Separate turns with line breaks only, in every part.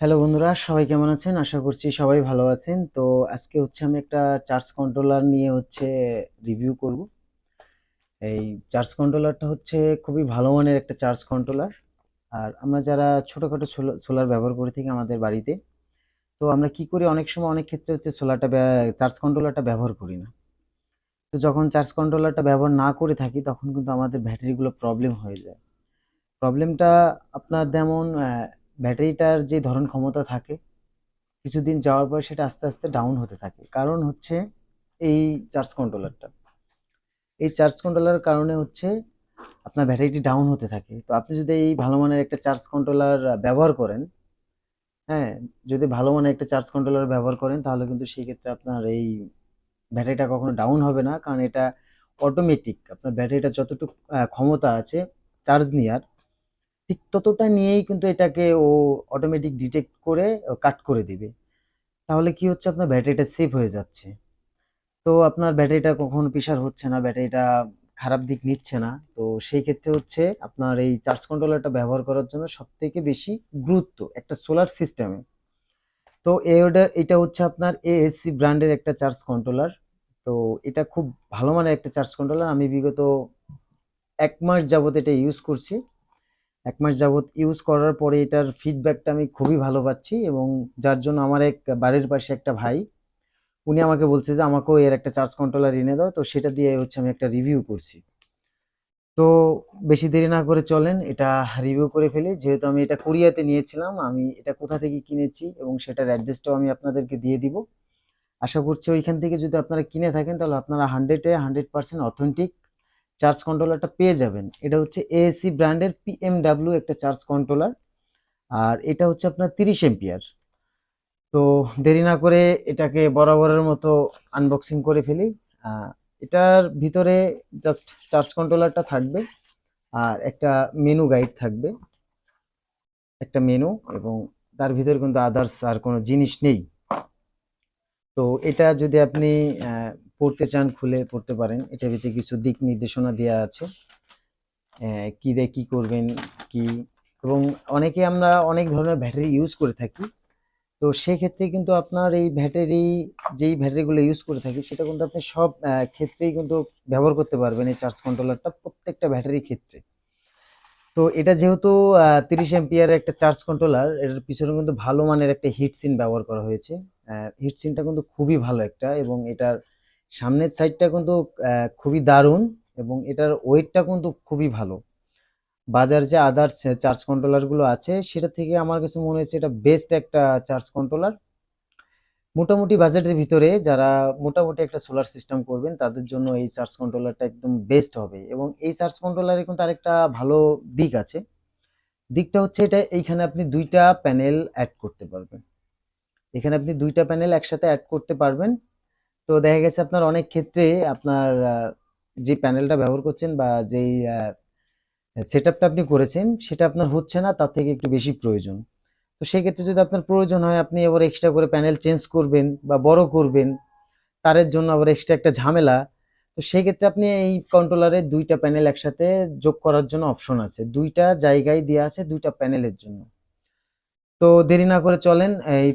Hello বন্ধুরা, সবাই কেমন আছেন? আশা করছি সবাই ভালো আছেন। তো আজকে হচ্ছে আমি একটা চার্জ কন্ট্রোলার নিয়ে হচ্ছে রিভিউ করব। এই চার্জ কন্ট্রোলারটা হচ্ছে খুবই ভালো মানের একটা চার্জ কন্ট্রোলার। আর আমরা যারা ছোটোখাটো সোলার ব্যবহার করে থাকি আমাদের বাড়িতে, তো আমরা কি করি, অনেক সময় অনেক ক্ষেত্রে হচ্ছে সোলারটা চার্জ কন্ট্রোলারটা ব্যবহার করি না। তো যখন চার্জ কন্ট্রোলারটা ব্যবহার না করে থাকি, তখন কিন্তু আমাদের ব্যাটারিগুলো প্রবলেম হয়ে যায়। প্রবলেমটা আপনার যেমন ব্যাটারিটার যে ধরন ক্ষমতা থাকে, কিছুদিন যাওয়ার পর সেটা আস্তে আস্তে ডাউন হতে থাকে। কারণ হচ্ছে এই চার্জ কন্ট্রোলারটা এই চার্জ কন্ট্রোলার কারণে হচ্ছে আপনার ব্যাটারিটি ডাউন হতে থাকে। তো আপনি যদি এই ভালো মানের একটা চার্জ কন্ট্রোলার ব্যবহার করেন হ্যাঁ যদি ভালো মানের একটা চার্জ কন্ট্রোলার ব্যবহার করেন, তাহলে কিন্তু সেই ক্ষেত্রে আপনার এই ব্যাটারিটা কখনো ডাউন হবে না। কারণ এটা অটোমেটিক আপনার ব্যাটারিটা যতটুকু ক্ষমতা আছে চার্জ নেওয়ার ততটা নিয়েই কিন্তু এটাকে ও অটোমেটিক ডিটেক্ট করে কাট করে দিবে। তাহলে কি হচ্ছে? আপনার ব্যাটারিটা সেভ হয়ে যাচ্ছে। তো আপনার ব্যাটারিটা কখনো প্রেশার হচ্ছে না, ব্যাটারিটা খারাপ দিক নিচ্ছে না। তো সেই ক্ষেত্রে হচ্ছে আপনার এই চার্জ কন্ট্রোলারটা ব্যবহার করার জন্য সব থেকে বেশি গুরুত্ব একটা সোলার সিস্টেমে তো এটা হচ্ছে আপনার এএসসি ব্র্যান্ডের একটা চার্জ কন্ট্রোলার তো এটা খুব ভালো মানের একটা চার্জ কন্ট্রোলার আমি বিগত এক মাস যাবত এটা ইউজ করছি। এক মাস যাবত ইউজ করার পরে এটার ফিডব্যাকটা আমি খুবই ভালো পাচ্ছি এবং যার জন্য আমার এক বাড়ির পাশে একটা ভাই, উনি আমাকে বলছে যে আমাকেও এর একটা চার্জ কন্ট্রোলার এনে দাও। তো সেটা দিয়ে হচ্ছে আমি একটা রিভিউ করছি। তো বেশি দেরি না করে চলেন, এটা রিভিউ করে ফেলি। যেহেতু আমি এটা কোরিয়াতে নিয়েছিলাম, আমি এটা কোথা থেকে কিনেছি এবং সেটার অ্যাড্রেসটাও আমি আপনাদেরকে দিয়ে দিব। আশা করছি ওইখান থেকে যদি আপনারা কিনে থাকেন, তাহলে আপনারা হান্ড্রেডে হান্ড্রেড পার্সেন্ট অথেন্টিক চার্জ কন্ট্রোলারটা পেয়ে যাবেন। এটা হচ্ছে এএসসি ব্র্যান্ডের পিএমডাব্লিউ একটা চার্জ কন্ট্রোলার। আর এটা হচ্ছে আপনার তিরিশ এম্পিয়ার। তো দেরি না করে এটাকে বরাবরের মতো আনবক্সিং করে ফেলি। এটার ভিতরে জাস্ট চার্জ কন্ট্রোলারটা থাকবে। আর একটা মেনু গাইড থাকবে। একটা মেনু এবং তার ভিতরে কিন্তু আদার্স আর কোনো জিনিস নেই। তো এটা যদি আপনি পড়তে চান খুলে পড়তে পারেন। এটা ভিতরে কিছু দিক নির্দেশনা দেওয়া আছে। কি দিয়ে কি করবেন, কি? এবং অনেকে আমরা অনেক ধরনের ব্যাটারি ইউজ করে থাকি। তো সেক্ষেত্রে কিন্তু আপনার এই ব্যাটারি, যেই ব্যাটারিগুলো ইউজ করে থাকি, সেটা কিন্তু আপনি সব ক্ষেত্রেই কিন্তু ব্যবহার করতে পারবেন এই চার্জ কন্ট্রোলারটা প্রত্যেকটা ব্যাটারির ক্ষেত্রে। তো এটা যেহেতু তিরিশ এম্পিয়ার একটা চার্জ কন্ট্রোলার এটার পিছনে কিন্তু ভালো মানের একটা হিট সিন ব্যবহার করা হয়েছে। হিট সিনটা কিন্তু খুবই ভালো একটা এবং এটার সামনের সাইডটা কিন্তু খুবই দারুণ এবং এটার ওয়েটটা কিন্তু খুবই ভালো। বাজার যে আদার্স চার্জ কন্ট্রোলারগুলো আছে, সেটা থেকে আমার কাছে মনে হয়েছে এটা বেস্ট একটা চার্জ কন্ট্রোলার মোটামুটি বাজেটের ভিতরে যারা মোটামুটি একটা সোলার সিস্টেম করবেন, তাদের জন্য এই চার্জ কন্ট্রোলারটা একদম বেস্ট হবে এবং এই চার্জ কন্ট্রোলারে কিন্তু আরেকটা ভালো দিক আছে। দিকটা হচ্ছে এটা, এইখানে আপনি দুইটা প্যানেল অ্যাড করতে পারবেন। এখানে আপনি দুইটা প্যানেল একসাথে অ্যাড করতে পারবেন। তো দেখা গেছে আপনার অনেক ক্ষেত্রে আপনার যে প্যানেলটা ব্যবহার করছেন বা যেই সেট আপনি করেছেন, সেটা আপনার হচ্ছে না, তার থেকে একটু বেশি প্রয়োজন। তো সেক্ষেত্রে যদি আপনার প্রয়োজন হয়, আপনি এবার এক্সট্রা করে প্যানেল চেঞ্জ করবেন বা বড় করবেন, তারের জন্য আবার এক্সট্রা একটা ঝামেলা। তো সেক্ষেত্রে আপনি এই কন্ট্রোলারে দুইটা প্যানেল একসাথে যোগ করার জন্য অপশন আছে। দুইটা জায়গায় দেওয়া আছে, দুইটা প্যানেলের জন্য। তো দেরি না করে চলেন, এই,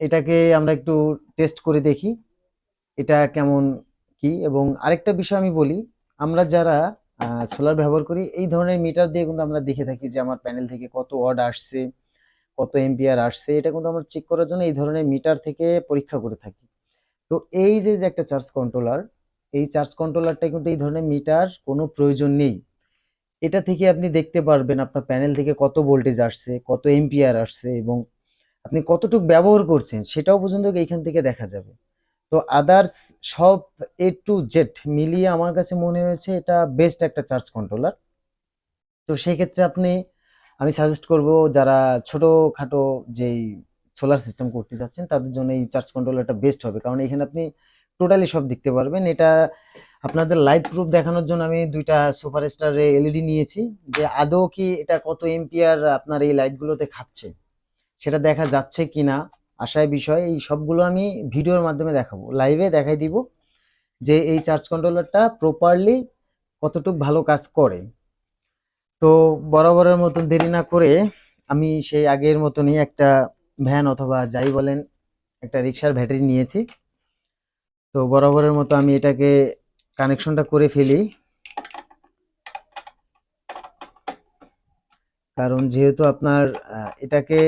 এটাকে আমরা একটু টেস্ট করে দেখি। এটা কেমন কি? এবং আরেকটা বিষয় আমি বলি, আমরা যারা সোলার ব্যবহার করি, এই ধরনের মিটার দিয়ে কিন্তু আমরা দেখে থাকি যে আমার প্যানেল থেকে কত ওয়াট আসছে, কত এম্পিয়ার আসছে। এটা কিন্তু আমরা চেক করার জন্য এই ধরনের মিটার থেকে পরীক্ষা করে থাকি। তো এই যে যে একটা চার্জ কন্ট্রোলার এই চার্জ কন্ট্রোলারটা কিন্তু এই ধরনের মিটার কোনো প্রয়োজন নেই। এটা থেকে আপনি দেখতে পারবেন আপনার প্যানেল থেকে কত ভোল্টেজ আসছে, কত এম্পিয়ার আসছে এবং আপনি কতটুকু ব্যবহার করছেন, সেটাও পর্যন্ত এইখান থেকে দেখা যাবে। তো আদার্স সব এ টু জেড মিলিয়ে আমার কাছে মনে হয়েছে এটা বেস্ট একটা চার্জ কন্ট্রোলার তো সেক্ষেত্রে আপনি, আমি সাজেস্ট করব যারা ছোটোখাটো যেই সোলার সিস্টেম করতে চাচ্ছেন তাদের জন্য এই চার্জ কন্ট্রোলারটা বেস্ট হবে। কারণ এখানে আপনি টোটালি সব দেখতে পারবেন। এটা আপনাদের লাইভ প্রুফ দেখানোর জন্য আমি দুইটা সুপার স্টার এলইডি নিয়েছি। যে আদৌ কি এটা কত এম্পিয়ার আপনার এই লাইটগুলোতে খাচ্ছে? সেটা দেখা যাচ্ছে কিনা? আশায় বিষয়, এই সবগুলো আমি ভিডিওর মাধ্যমে দেখাবো। লাইভে দেখাই দিব যে এই চার্জ কন্ট্রোলারটা প্রপারলি কতটুকু ভালো কাজ করে। তো বরাবরের মতন দেরি না করে আমি সেই আগের মতনই একটা ভ্যান অথবা যাই বলেন একটা রিক্সার ব্যাটারি নিয়েছি। তো বরাবরের মতো আমি এটাকে কানেকশনটা করে ফেলি। কারণ যেহেতু আপনার এটাকে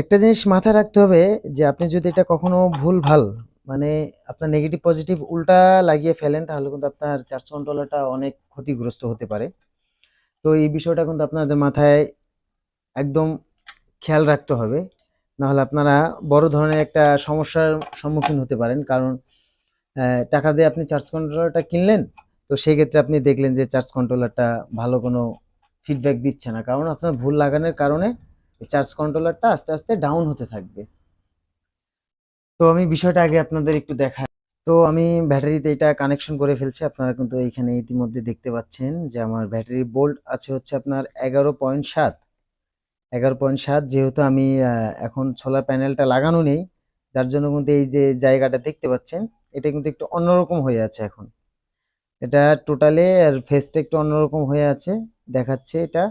একটা জিনিস মাথায় রাখতে হবে যে আপনি যদি এটা কখনো ভুল, ভালো মানে আপনার নেগেটিভ পজিটিভ উল্টা লাগিয়ে ফেলেন, তাহলে কিন্তু আপনার চার্জ কন্ট্রোলারটা অনেক ক্ষতিগ্রস্ত হতে পারে। তো এই বিষয়টা কিন্তু আপনাদের মাথায় একদম খেয়াল রাখতে হবে। নাহলে আপনারা বড় ধরনের একটা সমস্যার সম্মুখীন হতে পারেন। কারণ টাকা দিয়ে আপনি চার্জ কন্ট্রোলারটা কিনলেন, তো সেই ক্ষেত্রে আপনি দেখলেন যে চার্জ কন্ট্রোলারটা ভালো কোনো ফিডব্যাক দিচ্ছে না। কারণ আপনার ভুল লাগানোর কারণে চার্জ কন্ট্রোলারটা আস্তে আস্তে ডাউন হতে থাকবে। তো আমি বিষয়টা আগে আপনাদের একটু দেখাই। তো আমি ব্যাটারিতে এটা কানেকশন করে ফেলছি। আপনারা কিন্তু এইখানে ইতিমধ্যে দেখতে পাচ্ছেন যে আমার ব্যাটারি বোল্ট আছে হচ্ছে আপনার এগারো পয়েন্ট সাত। এগারো পয়েন্ট সাত যেহেতু আমি এখন সোলার প্যানেলটা লাগানো নেই, যার জন্য কিন্তু এই যে জায়গাটা দেখতে পাচ্ছেন, এটা কিন্তু একটু অন্যরকম হয়ে আছে এখন। এটা টোটালে আর ফেসটা একটু অন্যরকম হয়ে আছে, দেখাচ্ছে এটা।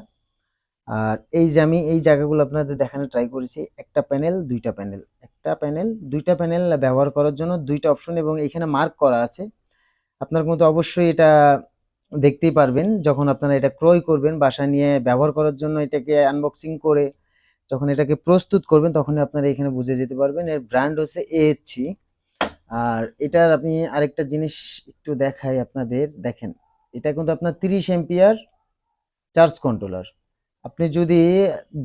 আর এই যে আমি এই জায়গাগুলো আপনাদের দেখানো ট্রাই করেছি, একটা প্যানেল দুইটা প্যানেল একটা প্যানেল দুইটা প্যানেল ব্যবহার করার জন্য দুইটা অপশন এবং এখানে মার্ক করা আছে। আপনার কিন্তু অবশ্যই এটা দেখতেই পারবেন, যখন আপনারা এটা ক্রয় করবেন বাসায় নিয়ে ব্যবহার করার জন্য এটাকে আনবক্সিং করে, যখন এটাকে প্রস্তুত করবেন তখন আপনারা এখানে বুঝে যেতে পারবেন। এর ব্র্যান্ড হচ্ছে এএচসি আর এটার আপনি আরেকটা জিনিস একটু দেখাই আপনাদের, দেখেন। এটা কিন্তু আপনার তিরিশ এম্পিয়ার চার্জ কন্ট্রোলার আপনি যদি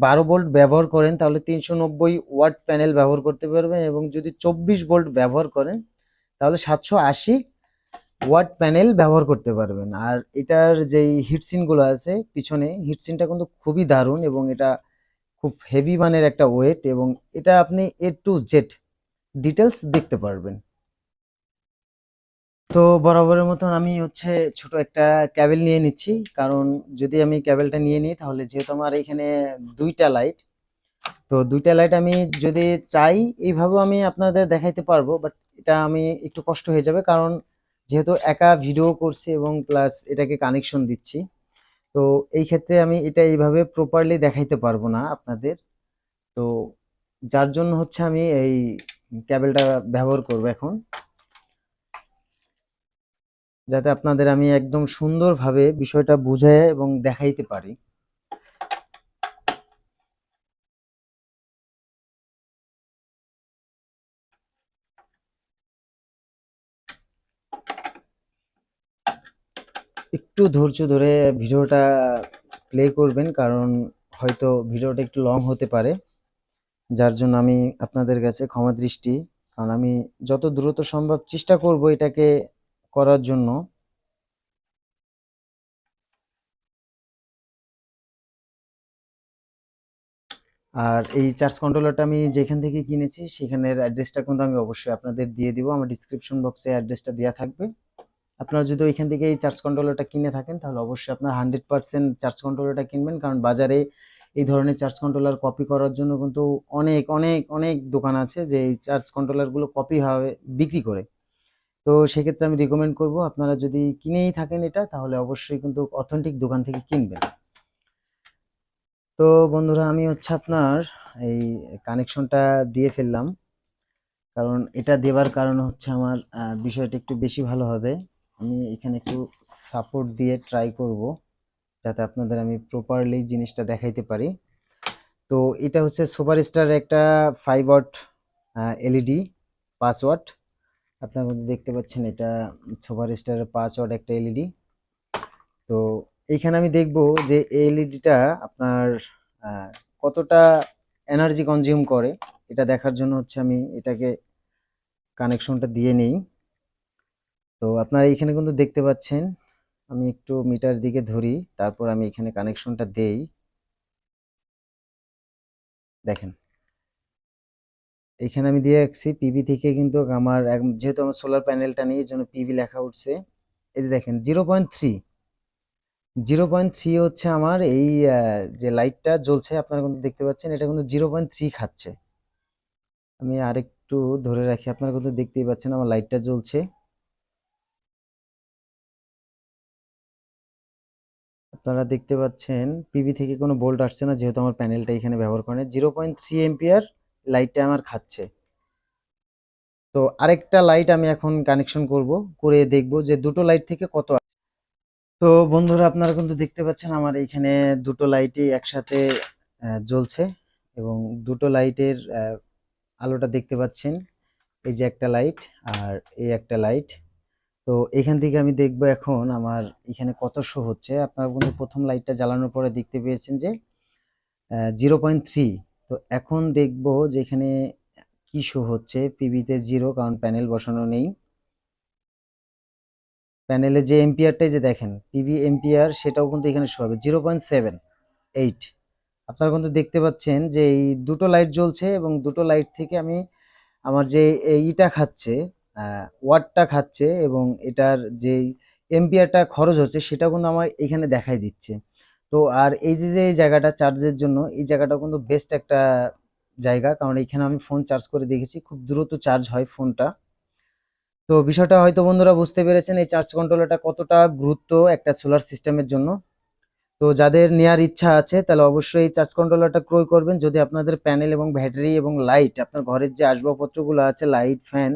বারো ভোল্ট ব্যবহার করেন, তাহলে তিনশো নব্বই ওয়াট প্যানেল ব্যবহার করতে পারবেন এবং যদি চব্বিশ ভোল্ট ব্যবহার করেন, তাহলে সাতশো আশি ওয়াট প্যানেল ব্যবহার করতে পারবেন। আর এটার যেই হিটসিনগুলো আছে পিছনে হিটসিনটা কিন্তু খুবই দারুণ এবং এটা খুব হেভি মানের একটা ওয়েট এবং এটা আপনি এ টু জেড ডিটেলস দেখতে পারবেন। তো বরাবরের মতন আমি হচ্ছে ছোট একটা ক্যাবেল নিয়ে নিচ্ছি। কারণ যদি আমি ক্যাবেলটা নিয়ে নিই, তাহলে যেহেতু আমার এখানে দুইটা লাইট, তো দুইটা লাইট আমি যদি চাই, এইভাবেও আমি আপনাদের দেখাইতে পারব বাট এটা আমি একটু কষ্ট হয়ে যাবে। কারণ যেহেতু একা ভিডিও করছি এবং প্লাস এটাকে কানেকশন দিচ্ছি, তো এই ক্ষেত্রে আমি এটা এইভাবে প্রপারলি দেখাইতে পারব না আপনাদের। তো যার জন্য হচ্ছে আমি এই ক্যাবেলটা ব্যবহার করব এখন। যাতে আপনাদের আমি একদম সুন্দরভাবে বিষয়টা বুঝে এবং দেখাইতে পারি। একটু ধৈর্য ধরে ভিডিওটা প্লে করবেন, কারণ হয়তো ভিডিওটা একটু লং হতে পারে, যার জন্য আমি আপনাদের কাছে ক্ষমা দৃষ্টি। কারণ আমি যত দ্রুত সম্ভব চেষ্টা করব এটাকে করার জন্য আর এই চার্জ কন্ট্রোলারটা আমি যেখান থেকে কিনেছি, সেখানের অ্যাড্রেসটা কিন্তু আমি অবশ্যই আপনাদের দিয়ে দিব। আমার ডিসক্রিপশন বক্সে অ্যাড্রেসটা দেওয়া থাকবে। আপনারা যদি ওইখান থেকে এই চার্জ কন্ট্রোলারটা কিনে থাকেন, তাহলে অবশ্যই আপনার হান্ড্রেড পার্সেন্ট চার্জ কন্ট্রোলারটা কিনবেন। কারণ বাজারে এই ধরনের চার্জ কন্ট্রোলার কপি করার জন্য কিন্তু অনেক অনেক অনেক দোকান আছে যে এই চার্জ কন্ট্রোলারগুলো কপি হবে, বিক্রি করে। তো সেক্ষেত্রে আমি রিকমেন্ড করব, আপনারা যদি কিনেই থাকেন এটা, তাহলে অবশ্যই কিন্তু অথেন্টিক দোকান থেকে কিনবেন। তো বন্ধুরা, আমি হচ্ছে আপনার এই কানেকশনটা দিয়ে ফেললাম। কারণ এটা দেওয়ার কারণ হচ্ছে আমার বিষয়টা একটু বেশি ভালো হবে। আমি এখানে একটু সাপোর্ট দিয়ে ট্রাই করব, যাতে আপনাদের আমি প্রপারলি জিনিসটা দেখাইতে পারি। তো এটা হচ্ছে সুপার স্টার একটা ফাইভ ওয়াট এলইডি পাঁচ ওয়াট আপনার মধ্যে দেখতে পাচ্ছেন এটা সুপার স্টারের পাঁচ ওয়াট একটা এলইডি তো এইখানে আমি দেখব যে এলইডিটা আপনার কতটা এনার্জি কনজিউম করে। এটা দেখার জন্য হচ্ছে আমি এটাকে কানেকশনটা দিয়ে নেই। তো আপনারা এখানে কিন্তু দেখতে পাচ্ছেন, আমি একটু মিটার দিকে ধরি, তারপর আমি এখানে কানেকশনটা দেই। দেখেন। এখানে আমি দিয়ে রাখছি পিবি থেকে কিন্তু আমার যেহেতু আমার সোলার প্যানেলটা নেই, এই জন্য পিবি লেখা উঠছে। এই যে দেখেন zero point three zero point three হচ্ছে আমার এই যে লাইটটা জ্বলছে, আপনারা কিন্তু দেখতে পাচ্ছেন, এটা কিন্তু জিরো পয়েন্ট থ্রি খাচ্ছে। আমি আরেকটু ধরে রাখি, আপনারা কিন্তু দেখতেই পাচ্ছেন আমার লাইটটা জ্বলছে। আপনারা দেখতে পাচ্ছেন পিবি থেকে কোনো বোল্ট আসছে না, যেহেতু আমার প্যানেলটা এখানে ব্যবহার করে জিরো পয়েন্ট থ্রি এম্পিয়ার লাইটটা আমার খাচ্ছে। তো আরেকটা লাইট আমি এখন কানেকশন করব, করে দেখব যে দুটো লাইট থেকে কত তো বন্ধুরা, আপনারা কিন্তু দেখতে পাচ্ছেন আমার এইখানে দুটো লাইটই একসাথে জ্বলছে এবং দুটো লাইটের আলোটা দেখতে পাচ্ছেন। এই যে একটা লাইট আর এই একটা লাইট তো এখান থেকে আমি দেখব এখন আমার এখানে কত শো হচ্ছে। আপনারা কিন্তু প্রথম লাইটটা জ্বালানোর পরে দেখতে পেয়েছেন যে জিরো পয়েন্ট থ্রি তো এখন দেখব যে এখানে কি শো হচ্ছে। পিবিতে জিরো কারণ প্যানেল বসানো নেই। প্যানেলে যে এম্পিয়ারটাই যে দেখেন পিবি এম্পিয়ার সেটাও কিন্তু এখানে শো হবে। জিরো পয়েন্ট সেভেন এইট আপনারা কিন্তু দেখতে পাচ্ছেন যে এই দুটো লাইট জ্বলছে এবং দুটো লাইট থেকে আমি আমার যে এইটা খাচ্ছে ওয়াটটা খাচ্ছে এবং এটার যে এম্পিয়ারটা খরচ হচ্ছে সেটা কিন্তু আমার এখানে দেখাই দিচ্ছে। তো আর এই যে যে জায়গাটা চার্জের জন্য, এই জায়গাটা কিন্তু বেস্ট একটা জায়গা। কারণ এখানে আমি ফোন চার্জ করে দেখেছি, খুব দ্রুত চার্জ হয় ফোনটা তো বিষয়টা হয়তো বন্ধুরা বুঝতে পেরেছেন, এই চার্জ কন্ট্রোলারটা কতটা গুরুত্ব একটা সোলার সিস্টেমের জন্য। তো যাদের নেওয়ার ইচ্ছা আছে, তাহলে অবশ্যই এই চার্জ কন্ট্রোলারটা ক্রয় করবেন। যদি আপনাদের প্যানেল এবং ব্যাটারি এবং লাইট আপনার ঘরের যে আসবাবপত্রগুলো আছে লাইট ফ্যান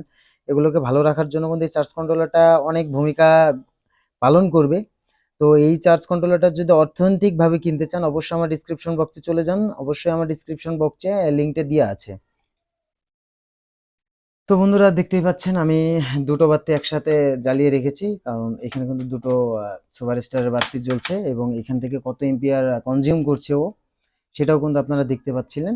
এগুলোকে ভালো রাখার জন্য কিন্তু এই চার্জ কন্ট্রোলারটা অনেক ভূমিকা পালন করবে। তো এই চার্জ কন্ট্রোলারটা যদি অর্থনৈতিকভাবে কিনতে চান, অবশ্যই আমার ডিসক্রিপশন বক্সে চলে যান। অবশ্যই আমার ডিসক্রিপশন বক্সে লিঙ্কটা দেওয়া আছে। তো বন্ধুরা, দেখতেই পাচ্ছেন আমি দুটো বাতি একসাথে জ্বালিয়ে রেখেছি, কারণ এখানে কিন্তু দুটো সুপার স্টারের বাতি জ্বলছে এবং এখান থেকে কত এম্পিয়ার কনজিউম করছে ও, সেটাও কিন্তু আপনারা দেখতে পাচ্ছিলেন।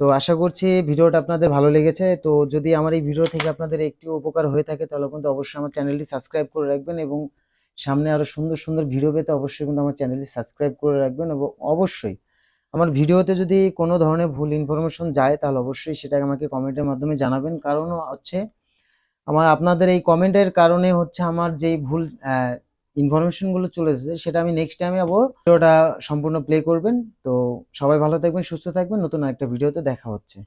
তো আশা করছি ভিডিওটা আপনাদের ভালো লেগেছে। তো যদি আমার এই ভিডিও থেকে আপনাদের একটু উপকার হয়ে থাকে, তাহলে কিন্তু অবশ্যই আমার চ্যানেলটি সাবস্ক্রাইব করে রাখবেন এবং সামনে আরও সুন্দর সুন্দর ভিডিও পেতে অবশ্যই কিন্তু আমার চ্যানেলটি সাবস্ক্রাইব করে রাখবেন এবং অবশ্যই আমার ভিডিওতে যদি কোনো ধরনের ভুল ইনফরমেশন যায়, তাহলে অবশ্যই সেটা আমাকে কমেন্টের মাধ্যমে জানাবেন। কারণ হচ্ছে, আমার আপনাদের এই কমেন্টের কারণে হচ্ছে আমার যেই ভুল ইনফরমেশনগুলো চলে এসেছে, সেটা আমি নেক্সট টাইমে আবার ভিডিওটা সম্পূর্ণ প্লে করবেন। তো সবাই ভালো থাকবেন, সুস্থ থাকবেন। নতুন একটা ভিডিওতে দেখা হচ্ছে।